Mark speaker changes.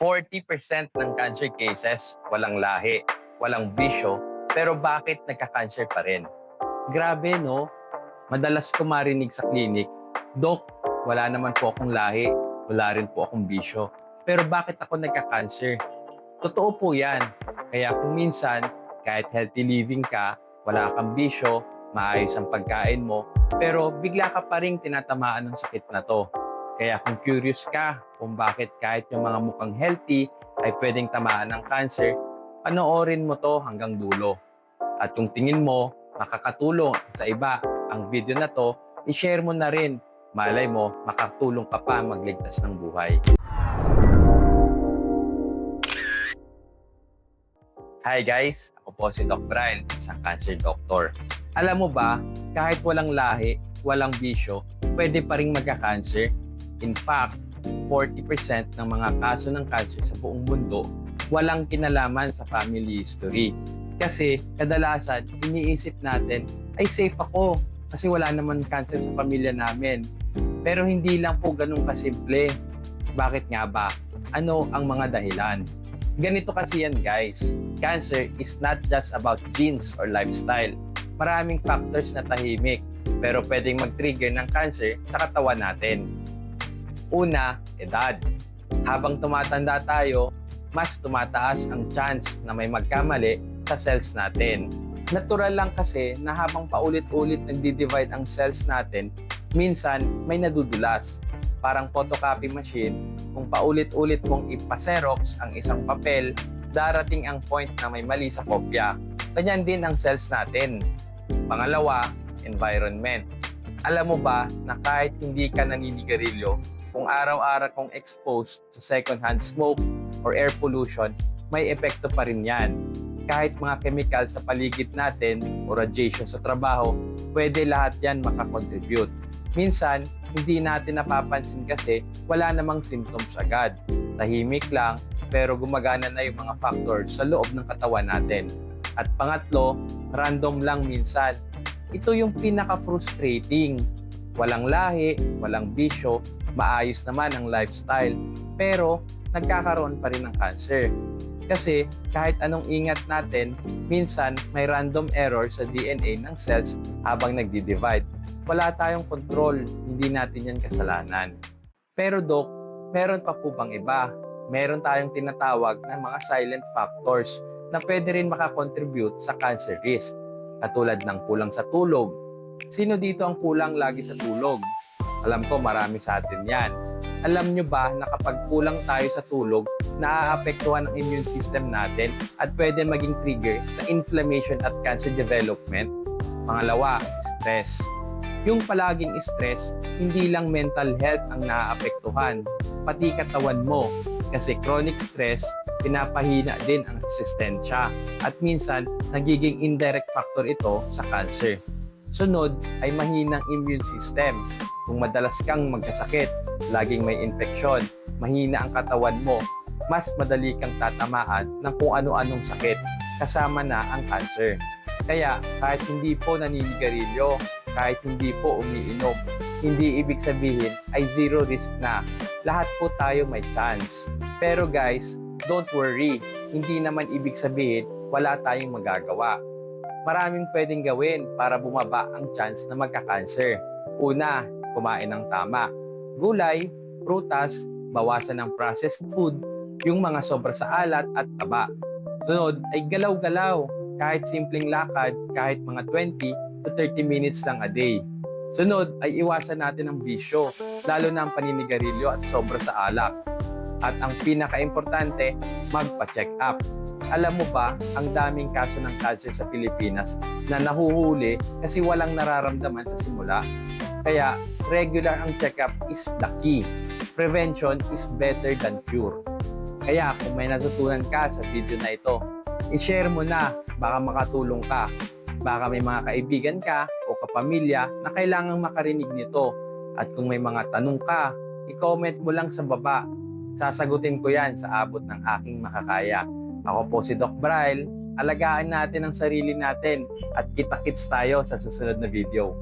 Speaker 1: 40% ng cancer cases walang lahi, walang bisyo, pero bakit nagka-cancer pa rin? Grabe, no? Madalas ko marinig sa clinic, Dok, wala naman po akong lahi, wala rin po akong bisyo. Pero bakit ako nagka-cancer? Totoo po yan. Kaya kung minsan, kahit healthy living ka, wala kang bisyo, maayos ang pagkain mo, pero bigla ka pa rin tinatamaan ng sakit na to. Kaya kung curious ka kung bakit kahit yung mga mukhang healthy ay pwedeng tamaan ng cancer, panoorin mo to hanggang dulo. At kung tingin mo makakatulong sa iba ang video na to, i-share mo na rin. Malay mo, makatulong ka pa magligtas ng buhay. Hi guys, ako po si Doc Brian, isang cancer doctor. Alam mo ba, kahit walang lahi, walang bisyo, pwede pa rin magka-cancer. In fact, 40% ng mga kaso ng cancer sa buong mundo walang kinalaman sa family history. Kasi kadalasan, iniisip natin, ay safe ako kasi wala naman cancer sa pamilya namin. Pero hindi lang po ganun kasimple. Bakit nga ba? Ano ang mga dahilan? Ganito kasi yan guys. Cancer is not just about genes or lifestyle. Maraming factors na tahimik pero pwedeng mag-trigger ng cancer sa katawan natin. Una, edad. Habang tumatanda tayo, mas tumataas ang chance na may magkamali sa cells natin. Natural lang kasi na habang paulit-ulit nagdi-divide ang cells natin, minsan may nadudulas. Parang photocopy machine, kung paulit-ulit mong ipaserox ang isang papel, darating ang point na may mali sa kopya. Ganyan din ang cells natin. Pangalawa, environment. Alam mo ba na kahit hindi ka naninigarilyo, kung araw-araw kong exposed sa secondhand smoke or air pollution, may epekto pa rin yan. Kahit mga chemical sa paligid natin o radiation sa trabaho, pwede lahat yan makakontribute. Minsan, hindi natin napapansin kasi wala namang symptoms agad. Tahimik lang, pero gumagana na yung mga factors sa loob ng katawan natin. At pangatlo, random lang minsan. Ito yung pinaka-frustrating. Walang lahi, walang bisyo, maayos naman ang lifestyle, pero nagkakaroon pa rin ng cancer. Kasi kahit anong ingat natin, minsan may random error sa DNA ng cells habang nagdi-divide. Wala tayong control, hindi natin yan kasalanan. Pero Dok, meron pa po bang iba? Meron tayong tinatawag na mga silent factors na pwede rin makakontribute sa cancer risk. Katulad ng kulang sa tulog. Sino dito ang kulang lagi sa tulog? Alam ko marami sa atin yan. Alam nyo ba na kapag kulang tayo sa tulog, naaapektuhan ang immune system natin at pwede maging trigger sa inflammation at cancer development? Pangalawa, stress. Yung palaging stress, hindi lang mental health ang naaapektuhan, pati katawan mo. Kasi chronic stress, pinapahina din ang resistensya at minsan nagiging indirect factor ito sa cancer. Sunod ay mahinang immune system. Kung madalas kang magkasakit, laging may infeksyon, mahina ang katawan mo, mas madali kang tatamaan ng kung ano-anong sakit, kasama na ang cancer. Kaya kahit hindi po naninigarilyo, kahit hindi po umiinom, hindi ibig sabihin ay zero risk na. Lahat po tayo may chance. Pero guys, don't worry, hindi naman ibig sabihin wala tayong magagawa maraming pwedeng gawin para bumaba ang chance na magka-cancer. Una, kumain ng tama. Gulay, prutas, bawasan ng processed food, yung mga sobra sa alat at taba. Sunod ay galaw-galaw, kahit simpleng lakad, kahit mga 20 to 30 minutes lang a day. Sunod ay iwasan natin ang bisyo, lalo na ang paninigarilyo at sobra sa alak. At ang pinaka-importante, magpa-check up. Alam mo ba, ang daming kaso ng cancer sa Pilipinas na nahuhuli kasi walang nararamdaman sa simula. Kaya regular ang check-up is the key. Prevention is better than cure. Kaya kung may natutunan ka sa video na ito, i-share mo na, baka makatulong ka. Baka may mga kaibigan ka o kapamilya na kailangang makarinig nito. At kung may mga tanong ka, i-comment mo lang sa baba. Sasagutin ko yan sa abot ng aking makakaya. Ako po si Doc Braille. Alagaan natin ang sarili natin at kita-kits tayo sa susunod na video.